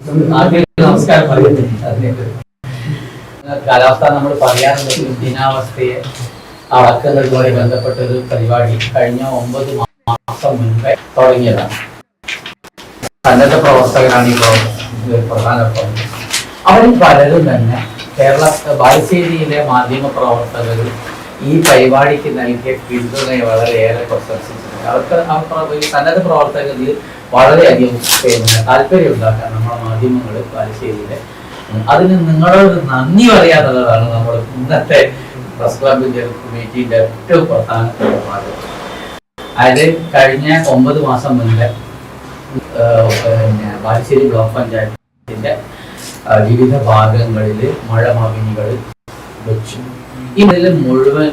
നമസ്കാരം പറയുന്നു. കാലാവസ്ഥ നമ്മൾ പറയാറുള്ളത് ദിനാവസ്ഥയെ അളക്കുന്നതുമായി ബന്ധപ്പെട്ട ഒരു പരിപാടി കഴിഞ്ഞ ഒമ്പത് മാസം മുൻപേ തുടങ്ങിയതാണ്. സന്നദ്ധ പ്രവർത്തകരാണ് ഇപ്പോൾ പ്രധാന പ്രവർത്തകർ അവരിൽ പലരും തന്നെ കേരള ബാലുശ്ശേരിയിലെ മാധ്യമ പ്രവർത്തകർ ഈ പരിപാടിക്ക് നൽകിയ പിന്തുണയെ വളരെയേറെ പ്രശംസിച്ചിട്ടുണ്ട്. അവർക്ക് സന്നദ്ധ പ്രവർത്തകരിൽ വളരെയധികം താല്പര്യം ഉണ്ടാക്കാൻ നമ്മുടെ മാധ്യമങ്ങൾ ബാലുശ്ശേരിയിലെ ഉം, അതിന് നിങ്ങളോട് നന്ദി പറയാനുള്ളതാണ് നമ്മൾ ഇന്നത്തെ പ്രസ് ക്ലബിന്റെ കമ്മിറ്റിയുടെ ഏറ്റവും പ്രധാനപ്പെട്ട ഭാഗം അതായത് കഴിഞ്ഞ ഒമ്പത് മാസം ഏഹ്, പിന്നെ ബാലുശ്ശേരി ബ്ലോക്ക് പഞ്ചായത്തിന്റെ വിവിധ ഭാഗങ്ങളിൽ മഴ മാവിനികൾ വെച്ചു. ഇതിൽ മുഴുവൻ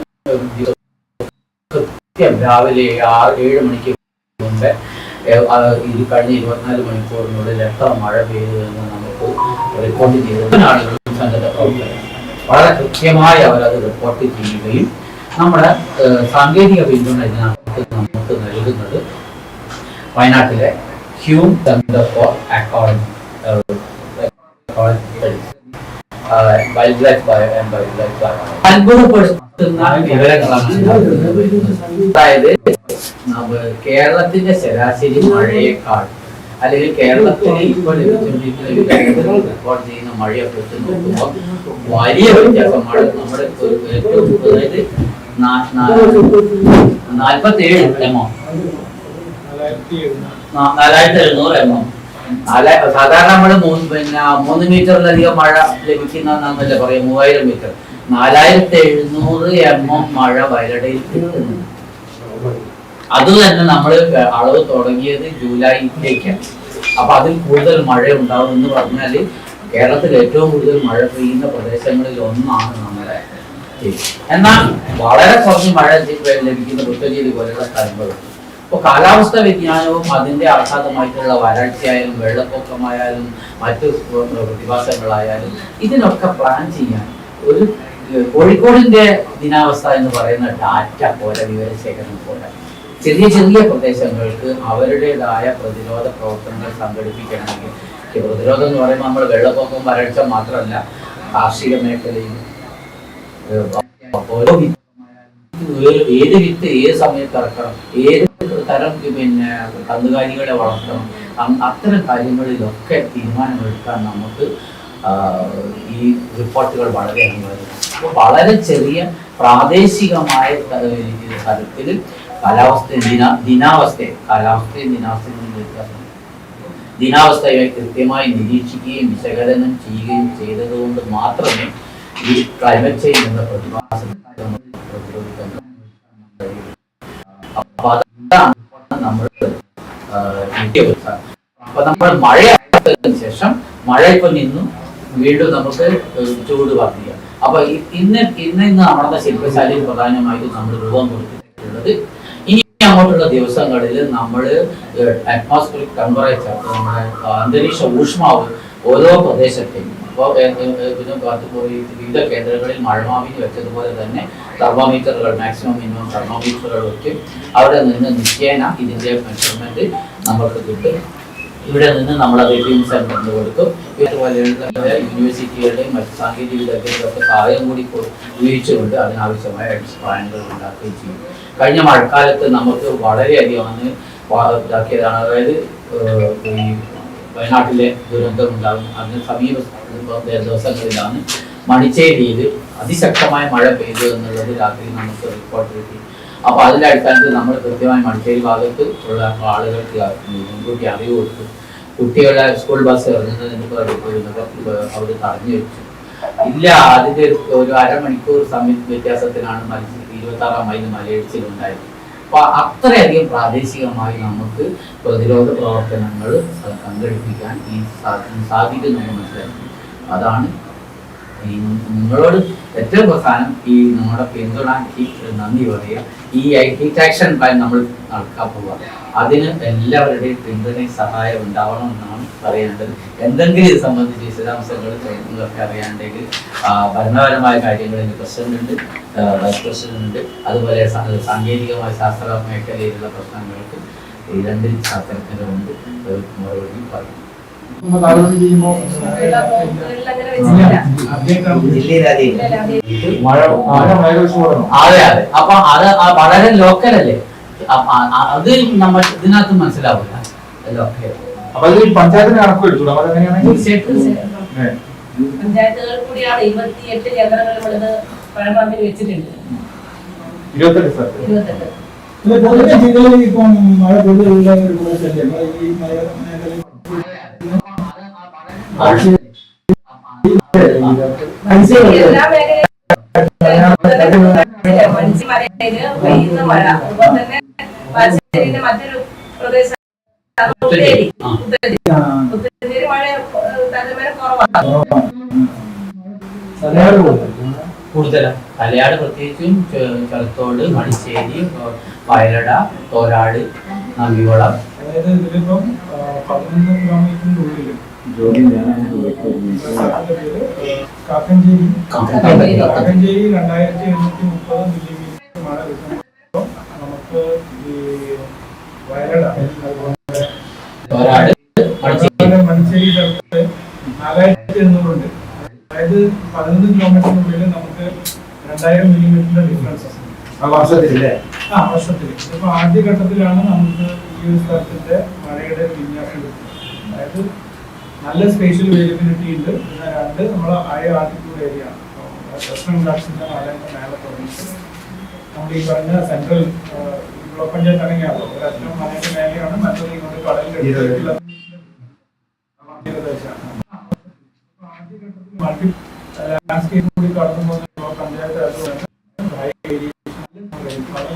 കൃത്യം രാവിലെ ആറ് ഏഴ് മണിക്ക് മുമ്പേ ഇത് കഴിഞ്ഞ ഇരുപത്തിനാല് മണിക്കൂറിനുള്ളിൽ എത്ര മഴ പെയ്തു എന്ന് നമുക്ക് റിപ്പോർട്ട് ചെയ്തു. ആളുകളും സംഘടന പ്രവർത്തകർ വളരെ കൃത്യമായി അവരത് റിപ്പോർട്ട് ചെയ്യുകയും നമ്മുടെ സാങ്കേതിക പിന്തുണ ഇതിനകത്ത് നമുക്ക് നൽകുന്നത് വയനാട്ടിലെ Hume centre for ecology wildlife അത്ഭുതപ്പെടുത്തുന്ന വിവരങ്ങളാണ് അതായത് കേരളത്തിന്റെ ശരാശരി മഴയേക്കാൾ അല്ലെങ്കിൽ കേരളത്തിൽ ഇപ്പോൾ ലഭിച്ചുകൊണ്ടിരിക്കുന്ന റിപ്പോർട്ട് ചെയ്യുന്ന മഴയൊക്കെ വെച്ച് നോക്കുമ്പോൾ വലിയ വ്യത്യാസമാണ് നമ്മുടെ ഏറ്റവും അതായത് നാൽപ്പത്തേഴ് എമോ നാലായിരത്തി എഴുന്നൂറ് എം എം. സാധാരണ നമ്മൾ മൂന്ന് പിന്നെ മൂന്ന് മീറ്ററിലധികം മഴ ലഭിക്കുന്നതെന്നല്ലേ പറയാം മൂവായിരം മീറ്റർ. നാലായിരത്തി എഴുന്നൂറ് എം എം മഴ വയലടയിൽ കിട്ടുന്നു അത് തന്നെ നമ്മൾ അളവ് തുടങ്ങിയത് ജൂലൈയിലേക്കാണ് അപ്പൊ അതിൽ കൂടുതൽ മഴ ഉണ്ടാവും എന്ന് പറഞ്ഞാൽ കേരളത്തിൽ ഏറ്റവും കൂടുതൽ മഴ പെയ്യുന്ന പ്രദേശങ്ങളിൽ ഒന്നാണ് നമ്മുടെ. എന്നാൽ വളരെ കുറച്ച് മഴ ലഭിക്കുന്ന പുത്തഞ്ചേരി പോലെയുള്ള സ്ഥലങ്ങളുണ്ട് അപ്പോൾ കാലാവസ്ഥ വ്യതിയാനവും അതിന്റെ ആഘാതമായിട്ടുള്ള വരൾച്ചയായാലും വെള്ളപ്പൊക്കമായാലും മറ്റു പ്രതിഭാസങ്ങളായാലും ഇതിനൊക്കെ പ്ലാൻ ചെയ്യാൻ ഒരു കോഴിക്കോടിന്റെ ദിനാവസ്ഥ എന്ന് പറയുന്ന ഡാറ്റ പോലെ വിവരശേഖരണം പോലെ ചെറിയ ചെറിയ പ്രദേശങ്ങൾക്ക് അവരുടേതായ പ്രതിരോധ പ്രവർത്തനങ്ങൾ സംഘടിപ്പിക്കണമെങ്കിൽ പ്രതിരോധം എന്ന് പറയുമ്പോൾ നമ്മൾ വെള്ളപ്പൊക്കം വരൾച്ച മാത്രമല്ല കാർഷിക മേഖലയിൽ ഓരോ ഏത് വിത്ത് ഏത് സമയത്ത് ഇറക്കണം ഏത് തരം പിന്നെ കന്നുകാലികളെ വളർത്തണം അത്തരം കാര്യങ്ങളിലൊക്കെ തീരുമാനമെടുക്കാൻ നമുക്ക് ഈ റിപ്പോർട്ടുകൾ വളരെ അനിവാര്യമാണ്. അപ്പോൾ വളരെ ചെറിയ പ്രാദേശികമായ തലത്തിൽ കാലാവസ്ഥ ദിന ദിനാവസ്ഥയെ കാലാവസ്ഥയും ദിനാവസ്ഥയും വ്യത്യാസമുണ്ട് ദിനാവസ്ഥയെ കൃത്യമായി നിരീക്ഷിക്കുകയും വിശകലനം ചെയ്യുകയും ചെയ്തതുകൊണ്ട് മാത്രമേ ഈ ക്ലൈമറ്റ് ചേഞ്ച് എന്ന പ്രതിഭാസം നമ്മൾ അപ്പൊ നമ്മൾ ശേഷം മഴ ഇപ്പൊ നിന്നു വീണ്ടും നമുക്ക് ചൂട് വർദ്ധിക്കുക അപ്പൊ ഇന്ന് ഇന്ന് ഇന്ന് നമ്മുടെ ശില്പശാലയിൽ പ്രധാനമായിട്ടും നമ്മൾ രൂപം കൊടുത്തിട്ടുള്ളത് അങ്ങോട്ടുള്ള ദിവസങ്ങളിൽ നമ്മൾ അറ്റ്മോസ്ഫിയറിക് ടെമ്പറേച്ചർ നമ്മുടെ അന്തരീക്ഷ ഊഷ്മാവ് ഓരോ പ്രദേശത്തെയും പോയി വിവിധ കേന്ദ്രങ്ങളിൽ മഴമാവിന് വെച്ചതുപോലെ തന്നെ തെർമോമീറ്ററുകൾ മാക്സിമം മിനിമം തെർമോമീറ്ററുകൾ വെക്കും അവിടെ നിന്ന് നിത്യേന ഇതിന്റെ മെഷർമെന്റ് നമുക്ക് കിട്ടും. ഇവിടെ നിന്ന് നമ്മൾ റീഡിംഗ് സെന്ററിന് കൊടുക്കും ഇതുപോലെയുള്ള യൂണിവേഴ്സിറ്റികളുടെയും മറ്റ് സാങ്കേതിക വിദഗ്ധരുടെയൊക്കെ സഹായം കൂടി ഉപയോഗിച്ചുകൊണ്ട് അതിനാവശ്യമായ അഭിപ്രായങ്ങൾ ഉണ്ടാക്കുകയും ചെയ്യും കഴിഞ്ഞ മഴക്കാലത്ത് നമുക്ക് വളരെയധികം അന്ന് ഇതാക്കിയതാണ്. അതായത് ഈ വയനാട്ടിലെ ദുരന്തം ഉണ്ടാകും. അതിന് സമീപ ദിവസങ്ങളിലാണ് മണിച്ചേരിയിൽ അതിശക്തമായ മഴ പെയ്തു എന്നുള്ളത് രാത്രി നമുക്ക് റിപ്പോർട്ട് കിട്ടി അപ്പൊ അതിന്റെ അടിസ്ഥാനത്തിൽ നമ്മൾ കൃത്യമായി മണിച്ചേരി ഭാഗത്ത് ഉള്ള ആളുകൾക്ക് മുൻകൂട്ടി അറിവ് കൊടുത്തു. കുട്ടികളെ സ്കൂൾ ബസ് ഇറങ്ങുന്നതിന് അവർ തടഞ്ഞു വെച്ചു. ഇല്ല അതിന്റെ ഒരു- അരമണിക്കൂർ സമയ വ്യത്യാസത്തിലാണ് ഇരുപത്തി ആറാം മൈൽ മലയിടിച്ചിലുണ്ടായത്. അപ്പൊ അത്രയധികം പ്രാദേശികമായി നമുക്ക് പ്രതിരോധ പ്രവർത്തനങ്ങൾ സംഘടിപ്പിക്കാൻ ഈ സാധിക്കുന്നു മനസ്സിലാക്കി. അതാണ് നിങ്ങളോട് ഏറ്റവും പ്രധാനം ഈ നമ്മുടെ പിന്തുണയ്ക്ക് നന്ദി പറയുക. ഈ ഐ ടി ആക്ഷൻ പ്ലാൻ നമ്മൾ നടക്കാൻ പോവുക. അതിന് എല്ലാവരുടെയും പിന്തുണയും സഹായം ഉണ്ടാവണം എന്നാണ് പറയേണ്ടത് എന്തെങ്കിലും ഇത് സംബന്ധിച്ച് വിശദാംശങ്ങൾ നിങ്ങൾക്ക് അറിയാണ്ടെങ്കിൽ ഭരണപരമായ കാര്യങ്ങളിൽ പ്രസിഡന്റ് വൈസ് പ്രസിഡന്റ് അതുപോലെ സാങ്കേതികമായ ശാസ്ത്ര മേഖലയിലുള്ള പ്രശ്നങ്ങൾക്ക് ഈ രണ്ട് ശാസ്ത്രജ്ഞരുണ്ട്. മറുപടി പറയും. അത് അതെ. അപ്പൊ അത് ആ വളരെ ലോക്കൽ അല്ലേ അത് നമ്മൾ ഇതിനകത്ത് മനസ്സിലാവില്ല. ലോക്കൽ അപ്പൊ അത് പഞ്ചായത്തിന് കണക്ക് എടുത്തു പഞ്ചായത്തുകൾ കൂടിയാണ് ഇരുപത്തിയെട്ട് കേന്ദ്രങ്ങൾ നമ്മളിത് പഴമാമ്പിൽ വെച്ചിട്ടുണ്ട്. ഇരുപത്തെട്ട് സ്ഥലത്ത് ജില്ലയിൽ ഇപ്പം മഴ കൂടുതലുള്ള ഒരു പ്രദേശമല്ലേ ഈ മലയോര മേഖലയിൽ മറ്റൊരു പ്രദേശം കുറവാണ് തലയാട് പ്രത്യേകിച്ചും ചെളത്തോട് മടിശ്ശേരി വയലട തോരാട് നമ്പികുളം അതായത് ഇതിലിപ്പം പതിനൊന്ന് കിലോമീറ്ററിന്റെ ഉള്ളിൽ സ്ഥലത്തിന്റെ പേര് കാക്കഞ്ചേരി. കാക്കഞ്ചേരി. രണ്ടായിരത്തി എണ്ണൂറ്റി മുപ്പത് മില്ലിമീറ്റർ മഴ കിട്ടുമ്പോൾ നമുക്ക് ഈ അതുപോലെ മഞ്ചേരി സ്ഥലത്ത് നാലായിരത്തി എണ്ണൂറുണ്ട്. അതായത് പതിനൊന്ന് കിലോമീറ്ററിനുള്ളിൽ നമുക്ക് രണ്ടായിരം മില്ലിമീറ്ററിന്റെ ഡിഫറൻസ് ആ വർഷത്തിലല്ലേ? ആ വർഷത്തിൽ. ഇതിപ്പോ ആദ്യഘട്ടത്തിലാണ് നമുക്ക് ഈ ഒരു സ്ഥലത്തിന്റെ മഴയുടെ വിന്യാസം കിട്ടുന്നത് അതായത് നല്ല സ്പേഷ്യൽ വേരിയബിലിറ്റി ഉണ്ട്. പിന്നെ രണ്ട് നമ്മൾ ആയ ആൾട്ടിറ്റ്യൂഡ് ഏരിയ ആണ്. വെസ്റ്റേൺ ഘാട്സിന്റെ മലയുടെ മേലെ തുടങ്ങിയിട്ട് നമ്മൾ ഈ പറഞ്ഞ സെൻട്രൽ ബ്ലോക്ക് പഞ്ചായത്ത് ഇറങ്ങിയാണല്ലോ ഒരറ്റം മലയുടെ മേലെയാണ് മറ്റൊന്ന് ഇങ്ങോട്ട് തീരദേശമാണ് മൾട്ടി ലാൻഡ്സ്കേപ്പ് കൂടി കടന്നു പോകുന്ന പഞ്ചായത്ത് ഹൈ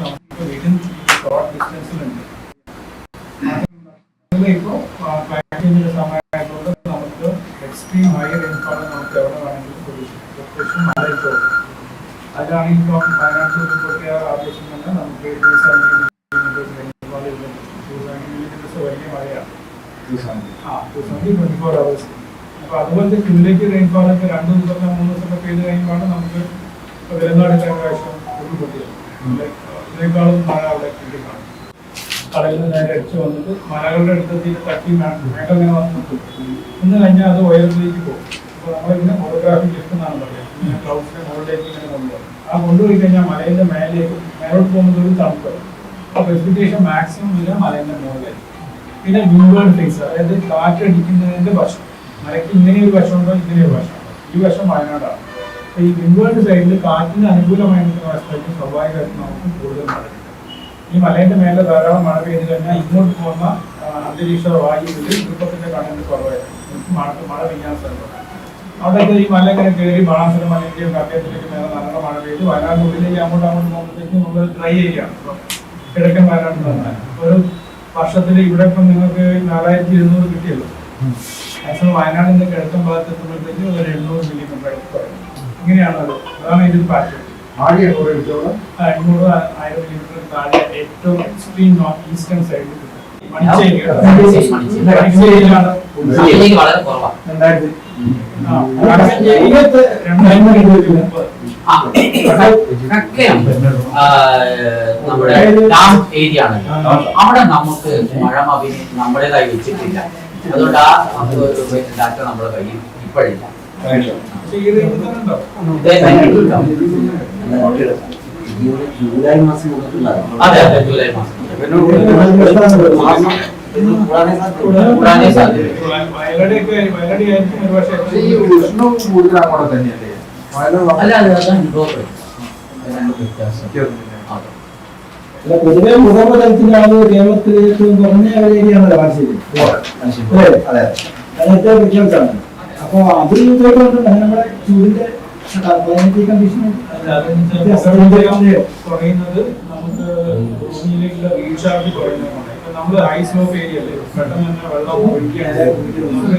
നമുക്ക് വീട്ടിൽ ഷോർട്ട് ഡിസ്റ്റൻസിലുണ്ട് ഇപ്പോൾ ക്ലൈമറ്റ് ചേഞ്ചിന്റെ സമയമായതുകൊണ്ട് നമുക്ക് എക്സ്ട്രീം ഹൈ റെയിൻഫോൾ നമുക്ക് എവിടെ വേണമെങ്കിലും പ്രതീക്ഷിക്കാം പ്രത്യേകിച്ചും മഴ ഇപ്പോൾ അതിലാണെങ്കിൽ ഇപ്പം വയനാട്ടിൽ ഉൾപ്പെടുത്തിയ ആവശ്യം തന്നെ നമുക്ക് two seventy millimetres rainfall two seventy millimetres വലിയ മഴയാണ് ആ two seventy twenty four hours അപ്പോൾ അതുപോലത്തെ ക്യുമുലേറ്റീവ് റെയിൻഫോൾ ഒക്കെ രണ്ട് ദിവസമൊക്കെ മൂന്ന് ദിവസമൊക്കെ നമുക്ക് വിലങ്ങാടിന്റെ പ്രാവശ്യം ഇതിനേക്കാളും മഴ അവിടെ കിട്ടിക്കാണും കടലിൽ നിന്ന് നേരെ അടിച്ചു വന്നിട്ട് മലകളുടെ അടുത്തെത്തിയിട്ട് തട്ടി മേഘം ഇങ്ങനെ വന്ന് നിൽക്കും ഇന്ന് കഴിഞ്ഞാൽ അത് ഉയരത്തിലേക്ക് പോകും. അപ്പോൾ നമ്മളിങ്ങനെ ഫോട്ടോഗ്രാഫി എന്നാണ് പറയുക. ഇങ്ങനെ മുകളിലേക്ക് ഇങ്ങനെ കൊണ്ടുപോകും ആ കൊണ്ടുപോയി കഴിഞ്ഞാൽ മലയിന്റെ മേലേക്ക് മേലോട്ട് പോകുന്നത് ഒരു തണുപ്പ്. ആ പ്രസിപ്പിറ്റേഷൻ മാക്സിമം ഇല്ല മലയിന്റെ മുകളിലേക്ക്. പിന്നെ വിൻവേർഡ് ഫേസ് അതായത് കാറ്റടിക്കുന്നതിന്റെ വശം. മലയ്ക്ക് ഇങ്ങനെ ഒരു വശമുണ്ടോ? ഇങ്ങനെ ഒരു വശമുണ്ടോ? ഈ വശം വയനാടാണ്. ഈ ഇൻവേർഡ് സൈഡിൽ കാറ്റിന് അനുകൂലമായി നിൽക്കുന്ന വശത്തേക്ക് സ്വാഭാവികമായിട്ടും നമുക്ക് കൂടുതൽ മഴ ഈ മലയുടെ മേലെ ധാരാളം മഴ പെയ്തു കഴിഞ്ഞാൽ ഇങ്ങോട്ട് പോകുന്ന അന്തരീക്ഷ വായുവിൽ ഈർപ്പത്തിന്റെ കണ്ടന്റ് കുറവായിരുന്നു മഴ മഴ പെയ്യാൻ സാധ്യത അവിടെയൊക്കെ ഈ മല ഇങ്ങനെ കയറി ബാണാസുര മലയുടെയും കട്ടയത്തിലേക്കും മേലെ നല്ല മഴ പെയ്ത് വയനാടിനുള്ളിലേക്ക് അങ്ങോട്ട് അങ്ങോട്ട് പോകുമ്പോഴത്തേക്കും നമ്മൾ ഡ്രൈ ഏരിയ കിഴക്കൻ വയനാട് തന്നെ ഒരു വർഷത്തിൽ ഇവിടെ ഇപ്പം നിങ്ങൾക്ക് നാലായിരത്തി എഴുന്നൂറ് കിട്ടിയല്ലോ. മാക്സിമം വയനാടിന്റെ കിഴക്കൻ ഭാഗത്ത് എത്തുമ്പോഴത്തേക്കും ഒരു എണ്ണൂറ് മില്ലിമീറ്റർ കുറയും ഇങ്ങനെയാണ് അത് അതാണ് ഇതിൽ പാറ്റേൺ ആകെ കിട്ടിയോളൂ ആ, എണ്ണൂറ് ആയിരം കിലോമീറ്റർ താഴെ ഏറ്റവും എക്സ്ട്രീം നോർത്ത് ഈസ്റ്റേൺ സൈഡിൽ നമ്മുടെ ഡാം ഏരിയ ആണ്. അവിടെ നമുക്ക് മഴ മവിന് നമ്മുടേതായി വെച്ചിട്ടില്ല. അതുകൊണ്ട് ആ ഡാറ്റ നമ്മുടെ കയ്യിൽ ഇപ്പോഴില്ല ജൂലൈ മാസം അതെ ജൂലൈ മാസം അല്ല അത് അത് അനുഭവപ്പെടും അത് രണ്ട് വ്യത്യാസം അതെ. അല്ല പൊതുവെ മുഖപതലത്തിലാണ് കേരളത്തിൽ ഏറ്റവും കുറഞ്ഞ ഒരു ഏരിയ ആണല്ലോ ബാലുശ്ശേരി അതെ അതെ ഏറ്റവും വ്യത്യാസമാണ് അപ്പൊ അത് ഇതുകൊണ്ടുണ്ട് നമ്മുടെ ചൂടിന്റെ കുറയുന്നത് നമുക്ക് ഭൂമിയിലേക്കുള്ള റീചാർജ് കുറയുന്നതാണ് ഇപ്പൊ നമ്മൾ ഹൈ സ്ലോപ്പ് ഏരിയ അല്ലേ? പെട്ടെന്ന് തന്നെ വെള്ളം ഒഴുകിയാണ്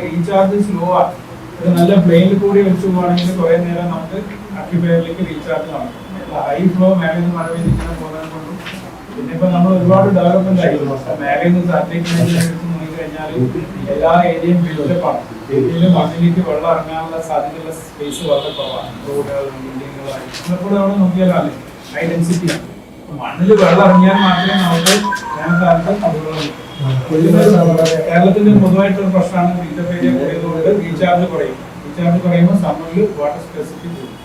റീചാർജ് സ്ലോ ആണ് ഒരു നല്ല പ്ലെയിനിൽ കൂടി വെച്ച് പോവാണെങ്കിൽ കുറെ നേരം നമുക്ക് അക്യുപയറിലേക്ക് റീചാർജ് നടക്കും ഹൈ ഫ്ലോ മേലെ നിന്ന് മഴ പെയ്തിരിക്കുന്ന പോകുന്നത് കൊണ്ടും പിന്നെ ഇപ്പൊ നമ്മൾ ഒരുപാട് ഡെവലപ്മെന്റ് ആയി. മേലെ നിന്ന് സാറ്റലൈറ്റ് നോക്കിക്കഴിഞ്ഞാൽ എല്ലാ ഏരിയയും ബിൽഡപ്പ് ആണ്. ഏരിയയിൽ മണ്ണിലേക്ക് വെള്ളം ഇറങ്ങാനുള്ള സാധ്യതയുള്ള സ്പേസ് വളരെ കുറവാണ്. റോഡുകളും ബിൽഡിങ്ങുകളായി നമ്മളെപ്പോഴും അവിടെ നോക്കിയാലേ ഹൈ ഡെൻസിറ്റിയാണ് മണ്ണിൽ വെള്ളം ഇറങ്ങിയാൽ മാത്രമേ നമുക്ക് വേനൽക്കാലത്ത് കുടിവെള്ളം കേരളത്തിന്റെ പൊതുവായിട്ടുള്ള പ്രശ്നമാണ് റീചാർജ് ഏരിയ കൂടിയതുകൊണ്ട് റീചാർജ് കുറയും. റീചാർജ് കുറയുമ്പോൾ സമ്മറിൽ വാട്ടർ സ്പെസിഫിക് കൂടും.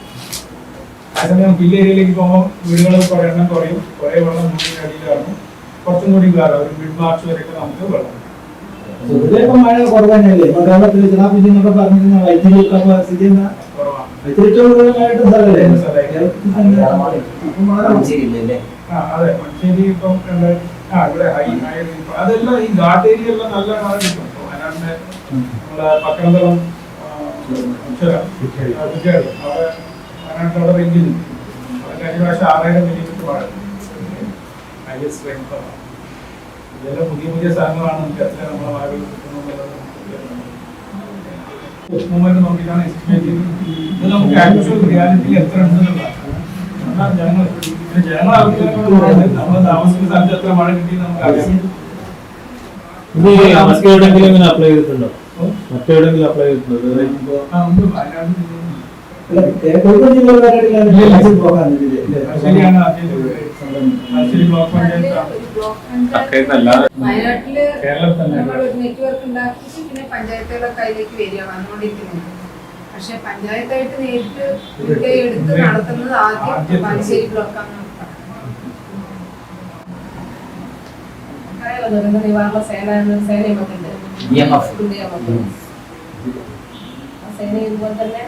അതേസമയം ഹിൽ ഏരിയയിലേക്ക് പോകുമ്പോൾ വീടുകൾ കുറേ എണ്ണം കുറയും. കുറേ വെള്ളം മുന്നിൽ അടിയിലാണ് കുറച്ചും കൂടി കയറാം ഒരു മിഡ് മാർച്ച് വരെയൊക്കെ നമുക്ക് വെള്ളം പൊതുവെ ഇപ്പൊ മഴ കുറവ് തന്നെയല്ലേ ഇപ്പൊ കേരളത്തിൽ ജനാബുദ്ധിന്നൊക്കെ പറഞ്ഞിരുന്ന വൈദ്യുതി സ്ഥിതി കൂടുതലായിട്ട് സ്ഥലമല്ലേ അതെ. മഞ്ചേരി ഇപ്പം രണ്ടായിരത്തി ആ ഇവിടെ ഹൈ ഹൈ റേഞ്ച് അതെല്ലാം ഈ ഘാട്ട് ഏരിയ എല്ലാം നല്ല മഴ കിട്ടും. വയനാടിന്റെ അവിടെ വയനാട്ടിൽ അവിടെ റേഞ്ചിൽ നിൽക്കും അവിടെ കഴിഞ്ഞ പ്രാവശ്യം ആറായിരം മില്ലിമീറ്റർ മഴ. സ്ട്രെങ്ത് ഇതെല്ലാം പുതിയ പുതിയ സാധനങ്ങളാണ്. നമുക്ക് എത്ര നമ്മളെ കിട്ടുന്നുള്ളത് മൂവ്മെന്റ് നോക്കിയിട്ടാണ് എസ്റ്റിമേറ്റ് ചെയ്യുന്നത്. ഇത് നമുക്ക് ആക്ച്വൽ റിയാലിറ്റിയിൽ എത്ര ഉണ്ടെന്നുള്ളതാണ് ജനങ്ങൾ ജനങ്ങൾ അറിയുന്നത് നമ്മൾ താമസിക്കുന്ന സ്ഥലത്ത് എത്ര മഴ കിട്ടി നമുക്ക് അറിയാം. മറ്റെവിടെങ്കിലും ഇങ്ങനെ അപ്ലൈ ചെയ്തിട്ടുണ്ടോ? മറ്റെവിടെങ്കിലും അപ്ലൈ ചെയ്തിട്ടുണ്ടോ? ശരിയാണ് ബ്ലോക്ക് പഞ്ചായത്താണ് വയനാട്ടിൽ കേരളത്തിൽ തന്നെ നമ്മൾ ഒരു നെറ്റ്വർക്ക് ഉണ്ടാക്കിയിട്ട് പിന്നെ പഞ്ചായത്തുകളുടെ കയ്യിലേക്ക് വരിക വന്നുകൊണ്ടിരിക്കുന്നത് പക്ഷെ പഞ്ചായത്തായിട്ട് നേരിട്ട് മുൻകൈ എടുത്ത് നടത്തുന്നത് ആദ്യം. പാലശ്ശേരി ബ്ലോക്കാണ് നടത്തുന്നത്. ദുരന്ത നിവാരണ സേന എന്ന സേന നമുക്കുണ്ട് ഡി ഉണ്ട്. ആ സേന ഇതുപോലെ തന്നെ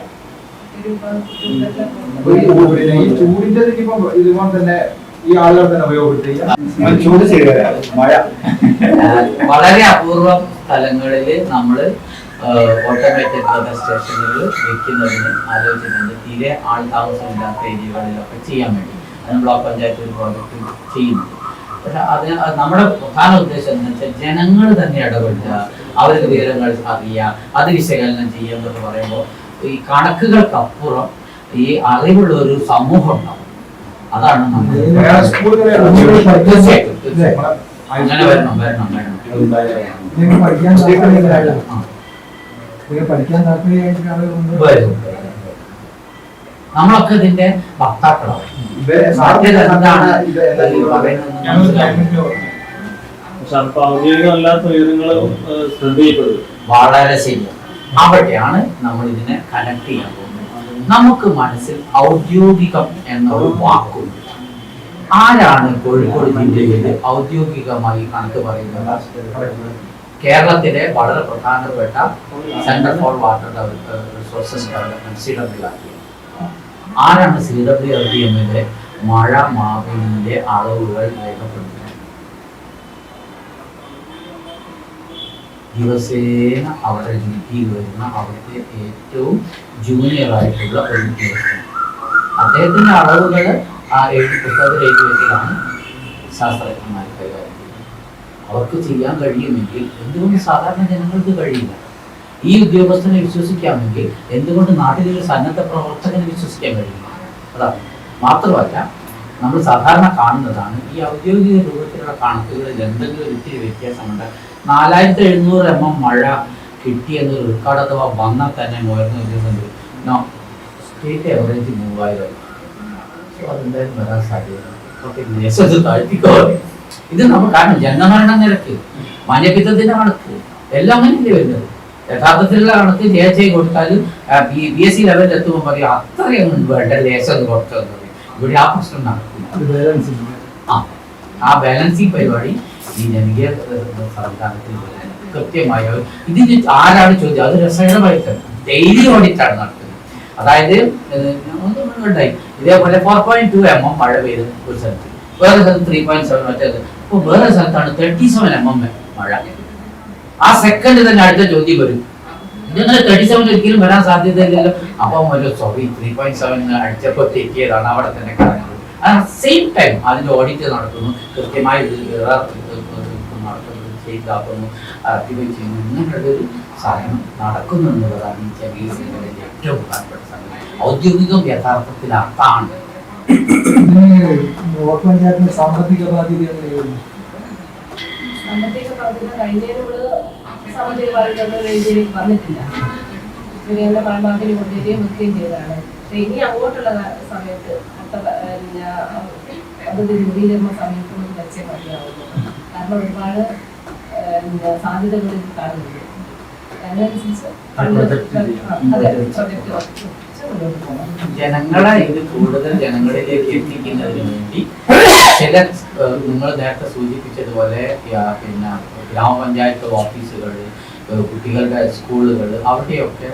ചൂടിന്റെ ഇനിയിപ്പോ ഇതുപോലെ തന്നെ ഈ ആളുകൾ തന്നെ ഉപയോഗപ്പെടുത്തുക. ചൂട് ശരിയാ മഴ. വളരെ അപൂർവം സ്ഥലങ്ങളിൽ നമ്മൾ ഓട്ടോമാറ്റിക് വെതർ സ്റ്റേഷനുകൾ വെക്കുന്നതിന് ആലോചിക്കുന്നുണ്ട് തീരെ ആൾ താമസമില്ലാത്ത ഏരിയകളിലൊക്കെ ചെയ്യാൻ വേണ്ടി. അതിന് ബ്ലോക്ക് പഞ്ചായത്ത് ഒരു പ്രോജക്റ്റ് ചെയ്യുന്നുണ്ട് പക്ഷെ അതിന് അത് നമ്മുടെ പ്രധാന ഉദ്ദേശം എന്ന് വെച്ചാൽ ജനങ്ങൾ തന്നെ ഇടപെടുക. അവർക്ക് വിവരങ്ങൾ അറിയുക. അത് വിശകലനം ചെയ്യുക എന്നൊക്കെ പറയുമ്പോൾ ഈ കണക്കുകൾക്കപ്പുറം ഈ അറിവുള്ള ഒരു സമൂഹം ഉണ്ടാവും അതാണ് അങ്ങനെ വരണം വരണം വരണം നമ്മളൊക്കെ ഇതിന്റെ അപ്പൊ ഔദ്യോഗികമല്ലാത്ത ശ്രദ്ധ വളരെ ശരിയാണ്. അവിടെയാണ് നമ്മൾ ഇതിനെ കണക്ട് ചെയ്യാൻ പോകുന്നത്. നമുക്ക് മനസ്സിൽ ഔദ്യോഗികം എന്നൊരു വാക്കുണ്ട്. ആരാണ് കോഴിക്കോട് ജില്ലയിൽ ഔദ്യോഗികമായി കണക്ക് പറയുന്നത്? കേരളത്തിലെ വളരെ പ്രധാനപ്പെട്ട centre for water resources development C W R D ആരാണ് സി ഡബ്ല്യു ആർ ഡി എമ്മിലെ മഴ മാവിന്റെ അളവുകൾ രേഖപ്പെടുത്തുന്നത്? ദിവസേന അവിടെ ഡ്യൂട്ടിയിൽ വരുന്ന അവിടുത്തെ ഏറ്റവും ജൂനിയർ ആയിട്ടുള്ള ഒരു ഉദ്യോഗസ്ഥൻ അദ്ദേഹത്തിന്റെ അളവുകൾ ആ എഴുതി പുസ്തകത്തിൽ എഴുതി വെച്ചതാണ് ശാസ്ത്രജ്ഞന്മാർ കൈകാര്യം അവർക്ക് ചെയ്യാൻ കഴിയുമെങ്കിൽ എന്തുകൊണ്ട് സാധാരണ ജനങ്ങൾക്ക് കഴിയില്ല? ഈ ഉദ്യോഗസ്ഥനെ വിശ്വസിക്കാമെങ്കിൽ എന്തുകൊണ്ട് നാട്ടിലൊരു സന്നദ്ധ പ്രവർത്തകനെ വിശ്വസിക്കാൻ കഴിയില്ല? അതാണ് മാത്രമല്ല നമ്മൾ സാധാരണ കാണുന്നതാണ് ഈ ഔദ്യോഗിക രൂപത്തിലുള്ള കണക്കുകളിൽ എന്തെങ്കിലും ഇത്തിരി വ്യത്യാസമുണ്ട്. നാലായിരത്തി എഴുന്നൂറ് എം എം മഴ കിട്ടിയെന്ന് റെക്കോർഡ് അഥവാ വന്നാൽ തന്നെ ഉയർന്നു വരുന്നുണ്ട് നോ സ്റ്റേറ്റ് എവറേജ് മൂവായിരം. സോ അതെന്തായാലും വരാൻ സാധ്യത ഇത് നമ്മൾ കാരണം ജനമരണ നിരക്ക് മഞ്ഞപ്പിത്തത്തിന്റെ കണക്ക് എല്ലാം അങ്ങനെയല്ലേ വരുന്നത്. യഥാർത്ഥത്തിലുള്ള കണക്ക് ജെ കൊടുത്താൽ ബി എസ് സി ലെവലിൽ എത്തുമ്പോൾ പറയും അത്രയും വേണ്ട ലേശം പറയും ഇവിടെ ആ പ്രശ്നം നടക്കില്ല. ആ ആ ബാലൻസിങ് പരിപാടി ഈ ജനകീയ സംവിധാനത്തിൽ കൃത്യമായ ഇതിന് ആരാണ് ചോദ്യം അത് രസകരമായിട്ട് ഡെയിലി ഓഡിറ്റാണ് നടക്കുന്നത്. അതായത് ഉണ്ടായി ഇതേപോലെ four point two M M മഴ പെയ്ത് ഒരു സ്ഥലത്ത്. വേറെ സ്ഥലത്ത് ത്രീ പോയിന്റ് സെവൻ മറ്റേത് ഇപ്പോൾ വേറെ സ്ഥലത്താണ് തേർട്ടി സെവൻ എം എം മഴ. ആ സെക്കൻഡ് തന്നെ അടുത്ത ചോദ്യം വരും. ഇങ്ങനെ തേർട്ടി സെവൻ ഒരിക്കലും വരാൻ സാധ്യതയില്ലല്ലോ. അപ്പം ഒരു സോറി ത്രീ പോയിന്റ് സെവൻ അടിച്ചപ്പോൾ തെറ്റിയതാണ് അവിടെ തന്നെ കറങ്ങുന്നത് ആ സെയിം ടൈം അതിന്റെ ഓഡിറ്റ് നടക്കുന്നു കൃത്യമായി നടക്കുന്നു ചെയ്താക്കുന്നു ആക്ടിവേറ്റ് ചെയ്യുന്നു ഇങ്ങനെയുള്ള ഒരു സാധനം നടക്കുന്നു എന്നുള്ളതാണ് ഈ ചെറിയ ഏറ്റവും പ്രധാനപ്പെട്ട സംഗതി. ഔദ്യോഗികം യഥാർത്ഥത്തിൽ അർത്ഥാണ് ബ്ലോക്ക് പഞ്ചായത്തിന് സാമ്പത്തിക ബാധ്യത സാമ്പത്തിക ബാധ്യത കഴിഞ്ഞതിന് വന്നിട്ടില്ല. പരമാവധി കൊണ്ടുവരികയും വെക്കുകയും ചെയ്തതാണ്. പക്ഷെ ഇനി അങ്ങോട്ടുള്ള സമയത്ത് അടുത്ത രൂപീകരണ സമയത്തൊന്നും വെച്ചേ മതിയാവുള്ളൂ. കാരണം ഒരുപാട് സാധ്യതകൾ കാണുന്നുണ്ട്. ജനങ്ങളെ ഇത് കൂടുതൽ ജനങ്ങളിലേക്ക് എത്തിക്കുന്നതിന് വേണ്ടി ചില നിങ്ങൾ നേരത്തെ സൂചിപ്പിച്ചതുപോലെ പിന്നെ ഗ്രാമപഞ്ചായത്ത് ഓഫീസുകൾ കുട്ടികളുടെ സ്കൂളുകൾ അവിടെയൊക്കെ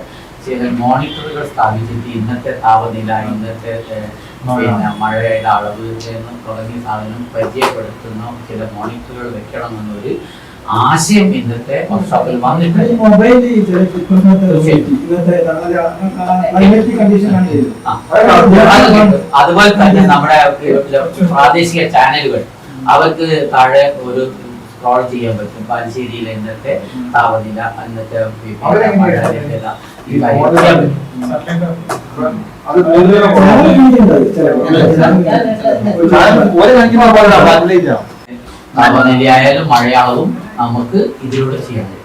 ചില മോണിറ്ററുകൾ സ്ഥാപിച്ചിട്ട് ഇന്നത്തെ താപനില ഇന്നത്തെ പിന്നെ മഴയുടെ അളവ് തുടങ്ങിയ സാധനം പരിചയപ്പെടുത്തുന്ന ചില മോണിറ്ററുകൾ വെക്കണമെന്നൊരു ആശയം ഇന്നത്തെ വർക്ക്ഷോപ്പിൽ വന്നിട്ടുണ്ട് മൊബൈൽ അതുപോലെ തന്നെ നമ്മുടെ പ്രാദേശിക ചാനലുകൾ അവർക്ക് താഴെ ഒരു സ്ക്രോൾ ചെയ്യാൻ പറ്റും. പാലശ്ശേരിയിലെ ഇന്നത്തെ താപനില സാറ്റലൈറ്റ് താപനിലയായാലും മഴയാളവും നമുക്ക് ഇതിലൂടെ ചെയ്യാൻ കഴിയും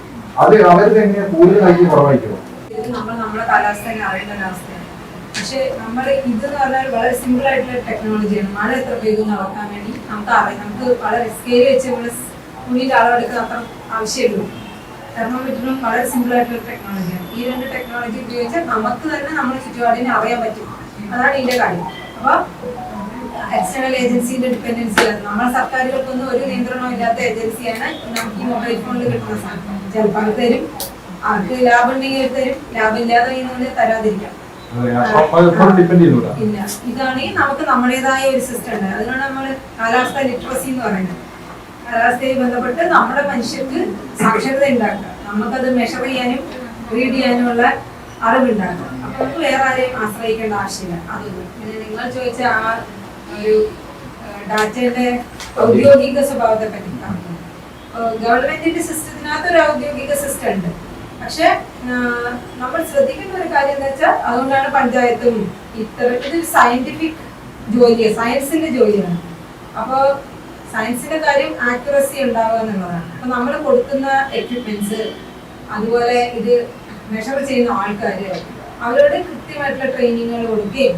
നമ്മൾ നമ്മുടെ കാലാവസ്ഥയെ അറിയേണ്ട ഒരു അവസ്ഥയാണ് പക്ഷെ നമ്മൾ ഇത് എന്ന് പറഞ്ഞാൽ വളരെ സിമ്പിൾ ആയിട്ടുള്ള ടെക്നോളജിയാണ് മഴ എത്ര പെയ്യുമെന്ന് അളക്കാൻ വേണ്ടി നമുക്ക് അറിയാം. നമുക്ക് വളരെ സ്കെയിൽ വെച്ച് നമ്മൾ തുണിയിൽ അളവെടുക്കാൻ അത്ര ആവശ്യമുള്ളൂ തെർമോമീറ്ററും വളരെ സിമ്പിൾ ആയിട്ടുള്ള ടെക്നോളജിയാണ് ഈ രണ്ട് ടെക്നോളജി ഉപയോഗിച്ചാൽ നമുക്ക് തന്നെ നമ്മുടെ ചുറ്റുപാടിനെ അറിയാൻ പറ്റും. അതാണ് ഇതിന്റെ കാര്യം. അപ്പൊ എക്സ്റ്റേണൽ ഏജൻസിന്റെ ഡിപ്പെൻഡൻസി നമ്മുടെ സർക്കാരുകൾക്കൊന്നും ഒരു നിയന്ത്രണവും ഇല്ലാത്ത ഏജൻസിയാണ് നമുക്ക് ഈ മൊബൈൽ ഫോണിൽ കിട്ടുന്ന സാധനം. ചിലപ്പോൾ അത് തരും. അവർക്ക് ലാഭം ഉണ്ടെങ്കിൽ അത് തരും. ലാഭം ഇല്ലാതെ ചെയ്യുന്നതിന് തരാതിരിക്കാം. ഇല്ല. ഇതാണെങ്കിൽ നമുക്ക് നമ്മുടേതായ ഒരു സിസ്റ്റം ഉണ്ട്. അതിനാണ് നമ്മൾ കാലാവസ്ഥ ലിറ്ററസി എന്ന് പറയുന്നത്. കാലാവസ്ഥയെ ബന്ധപ്പെട്ട് നമ്മുടെ മനുഷ്യർക്ക് സാക്ഷരത ഉണ്ടാക്കുക. നമുക്കത് മെഷർ ചെയ്യാനും റീഡ് ചെയ്യാനുമുള്ള അറിവുണ്ടാക്കുക. അപ്പൊ നമുക്ക് വേറെ ആരെയും ആശ്രയിക്കേണ്ട ആവശ്യമില്ല. അതൊന്നും പിന്നെ നിങ്ങൾ ചോദിച്ച ആ ഒരു ഡാറ്റയുടെ ഔദ്യോഗിക സ്വഭാവത്തെ പറ്റി ഗവൺമെന്റിന്റെ സിസ്റ്റത്തിനകത്ത് ഒരു ഔദ്യോഗിക സിസ്റ്റം ഉണ്ട് പക്ഷെ നമ്മൾ ശ്രദ്ധിക്കുന്ന ഒരു കാര്യം എന്താ വെച്ചാൽ അതുകൊണ്ടാണ് പഞ്ചായത്തും ഇത്ര ഇതൊരു സയന്റിഫിക് ജോലിയാണ് സയൻസിന്റെ ജോലിയാണ്. അപ്പോൾ സയൻസിന്റെ കാര്യം ആക്യുറസി ഉണ്ടാവുക എന്നുള്ളതാണ്. അപ്പൊ നമ്മൾ കൊടുക്കുന്ന എക്യുപ്മെന്റ്സ് അതുപോലെ ഇത് മെഷർ ചെയ്യുന്ന ആൾക്കാർ അവരോട് കൃത്യമായിട്ടുള്ള ട്രെയിനിങ്ങുകൾ കൊടുക്കുകയും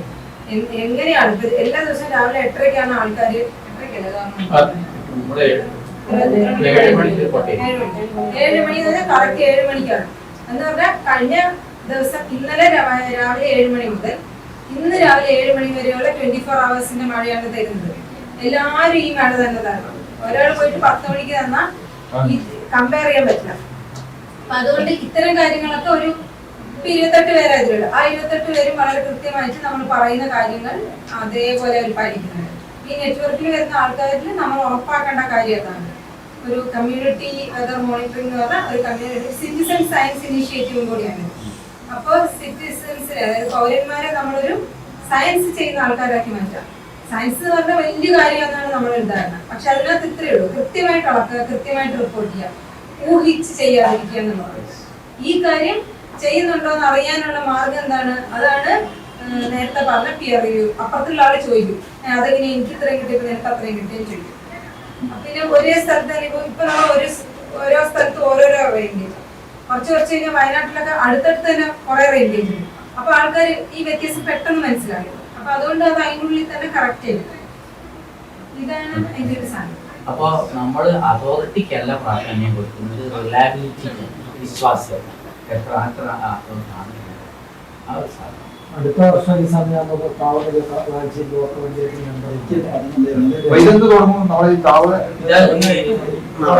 എങ്ങനെയാണ്? എല്ലാ ദിവസവും രാവിലെ എട്ടരക്കാണ് ആൾക്കാർ ഏഴ് മണി കറക്റ്റ് ഏഴ് മണിക്കാണ്. എന്ന് പറഞ്ഞാൽ കഴിഞ്ഞ ദിവസം ഇന്നലെ രാവിലെ ഏഴ് മണി മുതൽ ഇന്ന് രാവിലെ ഏഴ് മണി വരെയുള്ള ട്വന്റി ഫോർ അവേഴ്സിന്റെ മഴയാണ് തരുന്നത്. എല്ലാവരും ഈ മഴ തന്നെ തരണം. ഒരാൾ പോയിട്ട് പത്ത് മണിക്ക് തന്നാൽ കമ്പയർ ചെയ്യാൻ പറ്റില്ല. അപ്പൊ അതുകൊണ്ട് ഇത്തരം കാര്യങ്ങളൊക്കെ ഒരു ഇപ്പൊ ഇരുപത്തെട്ട് പേരാ ആ ഇരുപത്തെട്ട് പേരും വളരെ കൃത്യമായിട്ട് നമ്മൾ പറയുന്ന കാര്യങ്ങൾ അതേപോലെ അവർ പാലിക്കുന്നുണ്ട്. ഈ നെറ്റ്വർക്കിൽ വരുന്ന ആൾക്കാരിൽ നമ്മൾ ഉറപ്പാക്കേണ്ട കാര്യം അതാണ്. ഒരു കമ്മ്യൂണിറ്റി വെതർ മോണിറ്ററിംഗ് എന്ന് പറഞ്ഞാൽ ഒരു കമ്മ്യൂണിറ്റി സിറ്റിസൺ സയൻസ് ഇനിഷ്യേറ്റീവും കൂടിയാണ്. അപ്പോൾ സിറ്റിസൺസിനെ അതായത് പൗരന്മാരെ നമ്മളൊരു സയൻസ് ചെയ്യുന്ന ആൾക്കാരാക്കി മാറ്റാം. സയൻസ് എന്ന് പറഞ്ഞാൽ വലിയ കാര്യമെന്നാണ് നമ്മൾ ധാരണ. പക്ഷെ അതിനകത്ത് ഇത്രയേ ഉള്ളൂ. കൃത്യമായിട്ട് അളക്കുക കൃത്യമായിട്ട് റിപ്പോർട്ട് ചെയ്യുക ഊഹിച്ച് ചെയ്യാതിരിക്കുക എന്നുള്ളത്. ഈ കാര്യം ചെയ്യുന്നുണ്ടോ എന്ന് അറിയാനുള്ള മാർഗം എന്താണ്? അതാണ് നേരത്തെ പറഞ്ഞ പിയർ റിവ്യൂ അപ്പുറത്തുള്ള ആൾ ചോദിക്കും "ഏ, അതെങ്ങനെ എനിക്ക് ഇത്രയും കിട്ടിയപ്പോൾ നിനക്ക് അത്രയും കിട്ടിയെന്ന് ചോദിക്കും. പിന്നെ ഒരേ സ്ഥലത്ത് ഇപ്പൊ ഇപ്പൊ നമ്മൾ ഒരു ഓരോ സ്ഥലത്ത് ഓരോരോ റേഞ്ച് കുറച്ച് കുറച്ച് കഴിഞ്ഞാൽ വയനാട്ടിലൊക്കെ അടുത്തടുത്ത് തന്നെ കുറെ റേഞ്ച് അപ്പൊ ആൾക്കാർ ഈ വ്യത്യാസം പെട്ടെന്ന് മനസ്സിലാക്കും. അപ്പൊ അതുകൊണ്ട് അത് അതിനുള്ളിൽ തന്നെ കറക്റ്റ് ചെയ്യും. ഇതാണ് അതിന്റെ ഒരു സാധനം. അപ്പൊ നമ്മൾ അതോറിറ്റിക്കല്ല പ്രാധാന്യം കൊടുക്കുന്നത്. റിലയബിലിറ്റിക്ക് വിശ്വാസം എത്ര എത്ര ആ, ആണ് ആ ഒരു സാധനം അടുത്ത വർഷം ഈ സമയം നമുക്ക് താവള വായിച്ച് ബ്ലോക്ക് പഞ്ചായത്ത് മെമ്പർ വൈദ്യുതി തുടങ്ങും? നമ്മളെ ഈ താവള ഇത്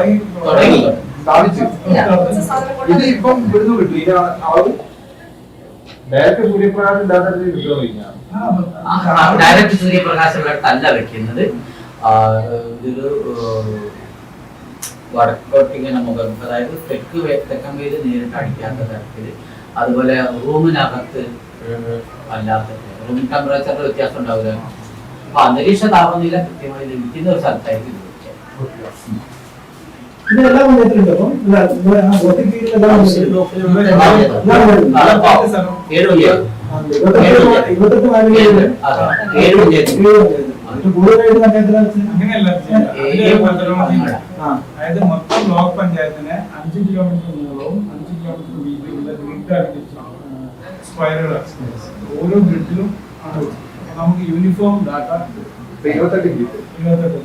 ഈ തുടങ്ങി. സ്ഥാപിച്ചു. ഇല്ല, കുറച്ച് ഇത് കൊണ്ട് ഇപ്പം ഇവിടുന്ന് കിട്ടും. ഇതിന്റെ അളവ് ഡയറക്റ്റ് സൂര്യപ്രകാശം ഇല്ലാത്ത രീതിയിൽ കിട്ടുമോ കഴിഞ്ഞാൽ ഡയറക്റ്റ് അല്ല വെക്കുന്നത് ഇതൊരു വടക്കോട്ടിങ്ങനെ മുഖം അതായത് തെക്ക് തെക്കൻ വേര് നേരിട്ട് അടിക്കാത്ത തരത്തിൽ അതുപോലെ റൂമിനകത്ത് അല്ലാത്ത റൂം ടെമ്പറേച്ചറിന്റെ വ്യത്യാസം ഉണ്ടാവില്ല. അപ്പൊ അന്തരീക്ഷ താപനില കൃത്യമായി ലഭിക്കുന്ന ഒരു സ്ഥലത്തായിരിക്കും ഇത് വെച്ചത്. ഇത് എല്ലാ പഞ്ചായത്തിലുണ്ട് അപ്പം. ഇല്ല, ഇവിടെ ആ ഗോത്രയ്ക്ക് കീഴിൽ എല്ലാ പഞ്ചായത്തിലും ആ, അപ്പൊ ഏഴ് മണിയായിരുന്നു ഇരുപത്തെട്ട് ഏഴ്. ഏഴ് കൂടുതലായിട്ട് അങ്ങനെയല്ല അതായത് മൊത്തം ബ്ലോക്ക് പഞ്ചായത്തിന് അഞ്ച് കിലോമീറ്റർ നീളവും അഞ്ച് കിലോമീറ്റർ വീതിയുള്ള ഗ്രിഡ് സ്ക്വയറുകളാണ് ഓരോ ഗ്രിഡിലും ആണ്. നമുക്ക് യൂണിഫോം ഡാറ്റ ഇരുപത്തെട്ട് ഇരുപത്തെട്ട്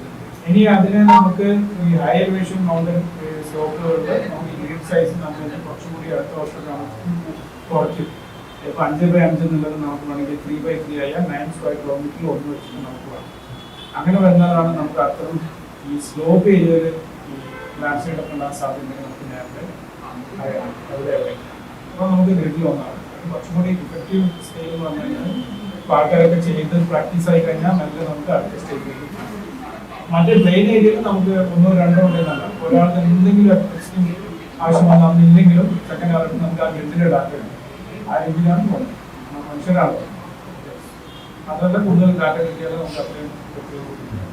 ഇനി അതിനെ നമുക്ക് ഈ ഹൈ എലിവേഷൻ മൗണ്ടൻ സ്റ്റോക്കുകളിൽ നമുക്ക് ഗ്രിഡ് സൈസ് നമുക്ക് കുറച്ചുകൂടി അടുത്ത വർഷം കുറച്ച്. ഇപ്പൊ അഞ്ച് ബൈ അഞ്ച് എന്നുള്ളത് നമുക്ക് വേണമെങ്കിൽ ത്രീ ബൈ ത്രീ ആയ നയൻ സ്ക്വയർ കിലോമീറ്ററിൽ ഒന്ന് വെച്ചിട്ട് നമുക്ക് വേണം. അങ്ങനെ വരുന്നതാണ് നമുക്ക് അത്തരം ഈ സ്ലോപ്പ് ഏരിയയിൽ ഈ ലാൻഡ് സൈഡ് ഒക്കെ ഉണ്ടാകാൻ സാധ്യത നമുക്ക് നേരത്തെ അപ്പോൾ നമുക്ക് ഗ്രിഡിൽ ഒന്നാണ് കുറച്ചും കൂടി ഇഫക്റ്റീവ് സ്കെയിൽ എന്ന് പറഞ്ഞു കഴിഞ്ഞാൽ പാട്ടുകാരൊക്കെ ചെയ്ത് പ്രാക്ടീസ് ആയി കഴിഞ്ഞാൽ മെല്ലെ നമുക്ക് അടുത്ത സ്റ്റേജിലേക്ക്. മറ്റേ പ്ലെയിൻ ഏരിയയിൽ നമുക്ക് ഒന്നോ രണ്ടോ ഉണ്ടെന്നല്ല ഒരാൾക്ക് എന്തെങ്കിലും ആവശ്യം വന്നില്ലെങ്കിലും സെക്കൻഡ് ആൾക്ക് നമുക്ക് ആ ഗ്രിഡിൽ ഇടാക്കുന്നത് ആ രീതിയിലാണ് പോകുന്നത്. നമ്മൾ മനുഷ്യരാണ്. അതല്ല കൂടുതൽ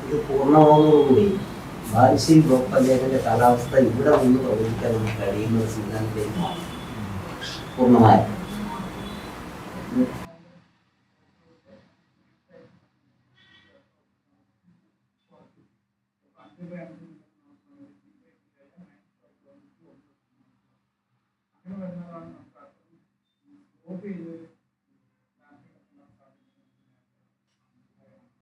ഇത് പൂർണ്ണമാകുന്നതുകൂടി ബാരിശിൽ ബൊപ്പല്ലേഖന്റെ കാലാവസ്ഥ ഇവിടെ ഒന്ന് പ്രവചിക്കാൻ നമുക്ക് കഴിയുന്ന ഒരു സിദ്ധാന്തത്തേക്ക് മാറും പൂർണ്ണമായ